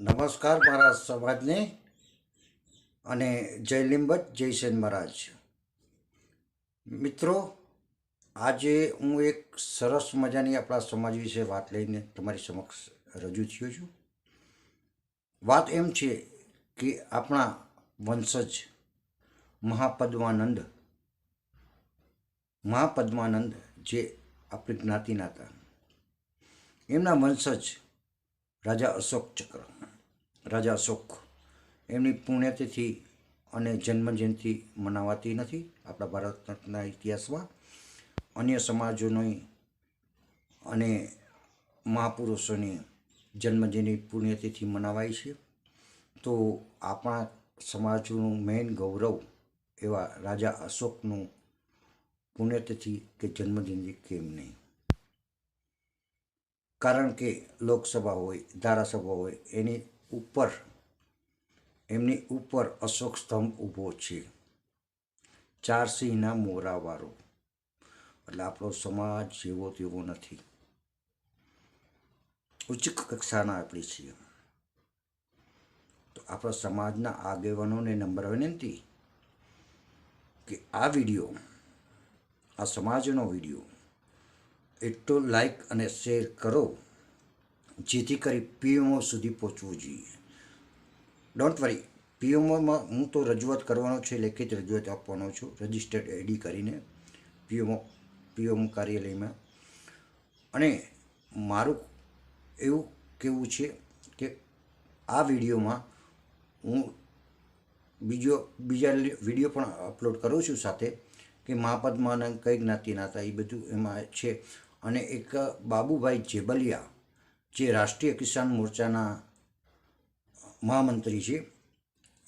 નમસ્કાર મારા સમાજને અને જય લીંબત, જય મહારાજ. મિત્રો, આજે હું એક સરસ મજાની આપણા સમાજ વિશે વાત લઈને તમારી સમક્ષ રજૂ થયો છું. વાત એમ છે કે આપણા વંશજ મહાપદ્માનંદ મહાપદ્માનંદ જે આપણી જ્ઞાતિના હતા. એમના વંશજ રાજા અશોક ચક્ર. રાજા અશોક એમની પુણ્યતિથિ અને જન્મજયંતિ મનાવાતી નથી. આપણા ભારતના ઇતિહાસમાં અન્ય સમાજોની અને મહાપુરુષોની જન્મજયંતિ પુણ્યતિથિ મનાવાય છે. તો આપણા સમાજનું મેઇન ગૌરવ એવા રાજા અશોકનું પુણ્યતિથિ કે જન્મજયંતિ કેમ નહીં? કારણ કે લોકસભા હોય, ધારાસભા હોય, એની ઉપર. એમની ઉપર અશોક સ્તંભ ઊભો છે. ચાર સિંહના મોરાવાળો. એટલે આપણો સમાજ જેવો તેવો નથી. ઉચ્ચ કક્ષાના આપણી છીએ. તો આપણા સમાજના આગેવાનોને નંબર વિનંતી કે આ વીડિયો, આ સમાજનો વીડિયો, એટલો લાઈક અને શેર કરો. જેથી કરી પીએમઓ સુધી પહોંચવું જોઈએ. ડોન્ટ વરી પીએમઓમાં હું તો રજૂઆત કરવાનો છે, લેખિત રજૂઆત આપવાનો છું, રજિસ્ટર્ડ એડી કરીને પીએમઓ પીએમઓ કાર્યાલયમાં. અને મારું એવું કહેવું છે કે આ વિડીયોમાં હું બીજો, બીજા વીડિયો પણ અપલોડ કરું છું સાથે કે મહાપદ્માનંદ, કઈ જ્ઞાતિના હતા એ બધું એમાં છે. અને એક બાબુભાઈ જેબલિયા જે રાષ્ટ્રીય કિસાન મોરચાના મહામંત્રી છે,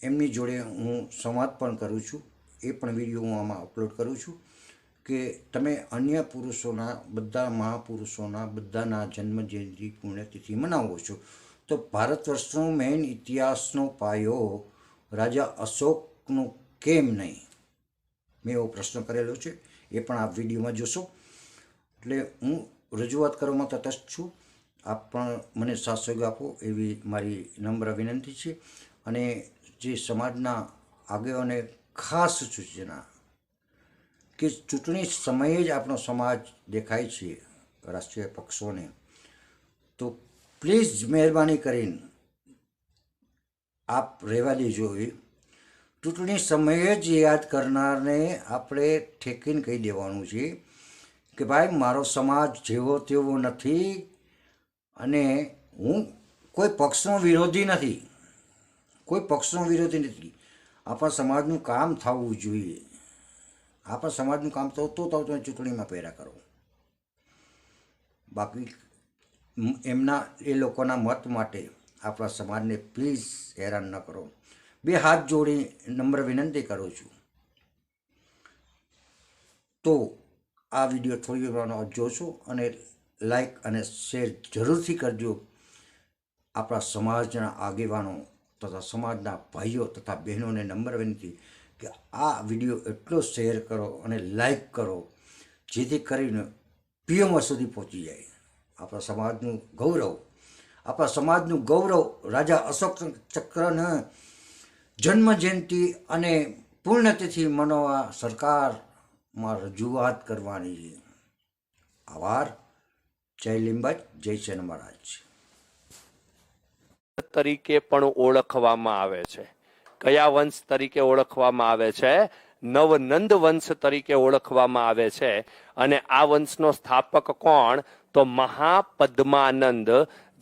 એમની જોડે હું સંવાદ પણ કરું છું. એ પણ વીડિયો હું આમાં અપલોડ કરું છું કે તમે અન્ય પુરુષોના, બધા મહાપુરુષોના, બધાના જન્મજયંતિ પુણ્યતિથિ મનાવો છો. તો ભારત વર્ષનો મેઇન ઇતિહાસનો પાયો રાજા અશોકનો કેમ નહીં? મેં એવો પ્રશ્ન કરેલો છે. એ પણ આ વિડીયોમાં જોશો. એટલે હું રજૂઆત કરવામાં તટસ્થ છું. આપ પણ મને સાથ આપો એવી મારી નમ્ર વિનંતી છે અને જે સમાજના આગેવાને ખાસ સૂચના કે ચૂંટણી સમયે જ આપણો સમાજ દેખાય છે રાષ્ટ્રીય પક્ષોને, તો પ્લીઝ મહેરબાની કરીને આપ રહેવા દેજો એ. ચૂંટણી સમયે જ યાદ કરનારને આપણે ઠેકીને કહી દેવાનું છે કે ભાઈ, મારો સમાજ જેવો તેવો નથી અને હું કોઈ પક્ષનો વિરોધી નથી. કોઈ પક્ષનો વિરોધી નથી. આપણા સમાજનું કામ થવું જોઈએ. આપણા સમાજનું કામ થવું તો તો તમે ચૂંટણીમાં પહેરા કરો. બાકી એમના, એ લોકોના મત માટે આપણા સમાજને પ્લીઝ હેરાન ન કરો. બે હાથ જોડી નમ્ર વિનંતી કરું છું. તો આ વીડિયો થોડી વાર જોશો અને લાઈક અને શેર જરૂરથી કરજો. આપણા સમાજના આગેવાનો તથા સમાજના ભાઈઓ તથા બહેનોને નંબર વિનંતી કે આ વીડિયો એટલો શેર કરો અને લાઈક કરો, જેથી કરીને પીએમઓ સુધી પહોંચી જાય. આપણા સમાજનું ગૌરવ, આપણા સમાજનું ગૌરવ રાજા અશોક ચક્રને જન્મ જયંતિ અને પૂર્ણતિથિ મનાવવા સરકારમાં રજૂઆત કરવાની. છે આભાર. જય લિંબાજ જય સેન મહારાજ. તરીકે પણ ઓળખવામાં આવે છે. કયા વંશ તરીકે ઓળખવામાં આવે છે? નવનંદ વંશ તરીકે ઓળખવામાં આવે છે. અને આ વંશનો સ્થાપક કોણ? તો મહાપદ્માનંદ,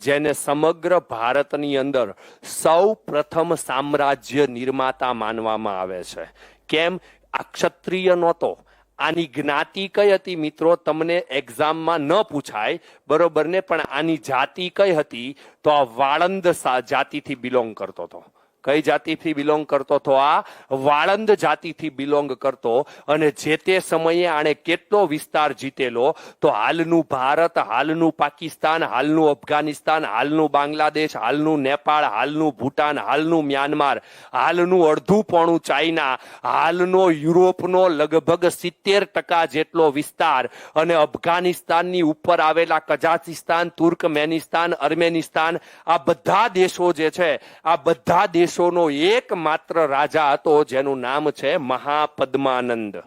જેને સમગ્ર ભારતની અંદર સૌ પ્રથમ સામ્રાજ્ય નિર્માતા માનવામાં આવે છે. કેમ? આ ક્ષત્રિય નહોતો. આની જ્ઞાતિ કઈ હતી મિત્રો? તમને એક્ઝામમાં ન પૂછાય બરોબર ને પણ આની જાતિ કઈ હતી? તો આ વાળંદ જાતિથી બિલોંગ કરતો હતો. કઈ જાતિથી બિલોંગ કરતો તો આ વાળંદ જાતિથી બિલોંગ કરતો. અને જે તે સમયે આણે કેટલો વિસ્તાર જીતેલો? તો હાલનું ભારત, હાલનું પાકિસ્તાન, હાલનું અફઘાનિસ્તાન, હાલનું બાંગ્લાદેશ, હાલનું નેપાળ, હાલનું ભૂટાન, હાલનું મ્યાનમાર, હાલનું અડધું પોણું ચાઇના, હાલનો યુરોપનો લગભગ સિત્તેર ટકા જેટલો વિસ્તાર અને અફઘાનિસ્તાનની ઉપર આવેલા કઝાકિસ્તાન તુર્કમેનિસ્તાન, અર્મેનિસ્તાન, આ બધા દેશો જે છે, આ બધા દેશોનો એકમાત્ર રાજા હતો, જેનું નામ છે મહાપદ્માનંદ.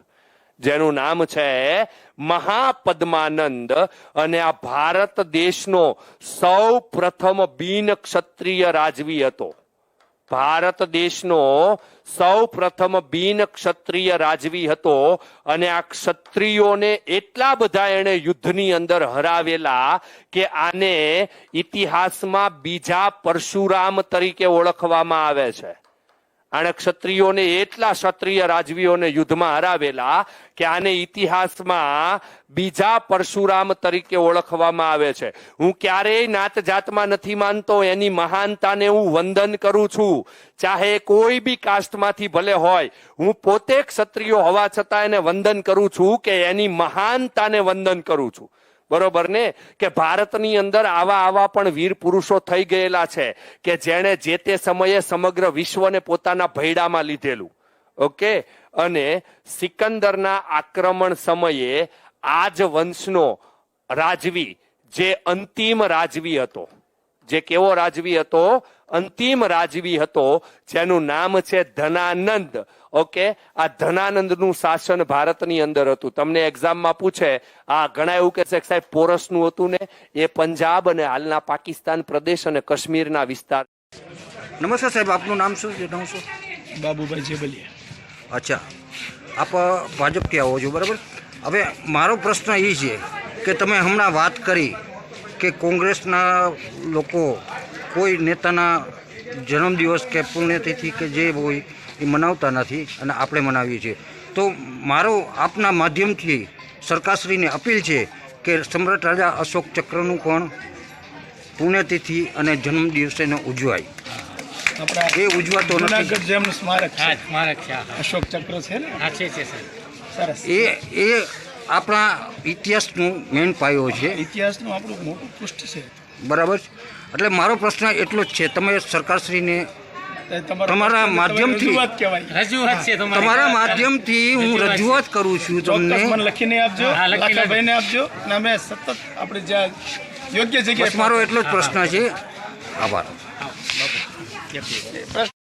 જેનું નામ છે મહાપદ્માનંદ. અને આ ભારત દેશનો સૌ પ્રથમ બિન ક્ષત્રિય રાજવી હતો. ભારત દેશનો સૌ પ્રથમ બિન ક્ષત્રિય રાજવી હતો અને આ ક્ષત્રિયોને એટલા બધા એણે યુદ્ધની અંદર હરાવેલા કે આને ઇતિહાસમાં બીજા પરશુરામ તરીકે ઓળખવામાં આવે છે. આણે ક્ષત્રિયોને એટલા ક્ષત્રિય રાજવીઓને યુદ્ધમાં હરાવેલા કે આને ઇતિહાસમાં બીજા પરશુરામ તરીકે ઓળખવામાં આવે છે. હું ક્યારેય નાત જાતમાં નથી માનતો, એની મહાનતાને હું વંદન કરું છું. ચાહે કોઈ બી કાસ્ટમાંથી ભલે હોય, હું પોતે ક્ષત્રિયો હોવા છતાં એને વંદન કરું છું કે એની મહાનતાને વંદન કરું છું. બરોબર ને? કે ભારતની અંદર આવા આવા પણ વીર પુરુષો થઈ ગયેલા છે કે જેણે જે તે સમયે સમગ્ર વિશ્વને પોતાના ભૈડામાં લીધેલું. ઓકે? અને સિકંદરના આક્રમણ સમયે આ જ વંશનો રાજવી, જે અંતિમ રાજવી હતો. જે કેવો રાજવી હતો? અંતિમ રાજવી હતો જેનું નામ છે ધનાનંદ. ઓકે? આ ધનાનંદનું શાસન ભારતની અંદર હતું. તમને એક્ઝામમાં પૂછે આ ઘણા એવું કે છે કે સાહેબ પોરસનું હતું ને? એ પંજાબ અને હાલના પાકિસ્તાન પ્રદેશ અને કાશ્મીરના વિસ્તાર. નમસ્કાર સાહેબ આપનું નામ શું? જણાવશો બાબુભાઈ જેબલિયા અચ્છા. આપ ભાજપથી આવો છો બરાબર? હવે મારો પ્રશ્ન એ છે કે તમે હમણાં વાત કરી કે કોંગ્રેસના લોકો કોઈ નેતાના જન્મદિવસ કે પુણ્યતિથિ કે જે હોય એ મનાવતા નથી અને આપણે મનાવીએ છીએ. તો મારો આપના માધ્યમથી સરકારશ્રીને અપીલ છે કે સમ્રાટ રાજા અશોક ચક્રનું પણ પુણ્યતિથિ અને જન્મદિવસેને ઉજવાય. એ ઉજવાતો નથી. જેમનું સ્મારક છે. સ્મારક. અશોક ચક્ર છે ને? છે છે સર સરસ. એ એ આપણા ઇતિહાસનું મેન પાયો છે. ઇતિહાસનું આપણું મોટું પૃષ્ઠ છે. બરાબર છે? એટલે મારો પ્રશ્ન એટલો જ છે. તમે સરકારશ્રીને તમારા માધ્યમથી- રજૂઆત છે તમારા. માધ્યમથી હું રજૂઆત કરું છું તમને. લખીને આપજો. લખીને આપજો. અને અમે સતત આપણે જ્યાં યોગ્ય જગ્યાએ મારો એટલો જ પ્રશ્ન છે. આભાર. પ્રશ્ન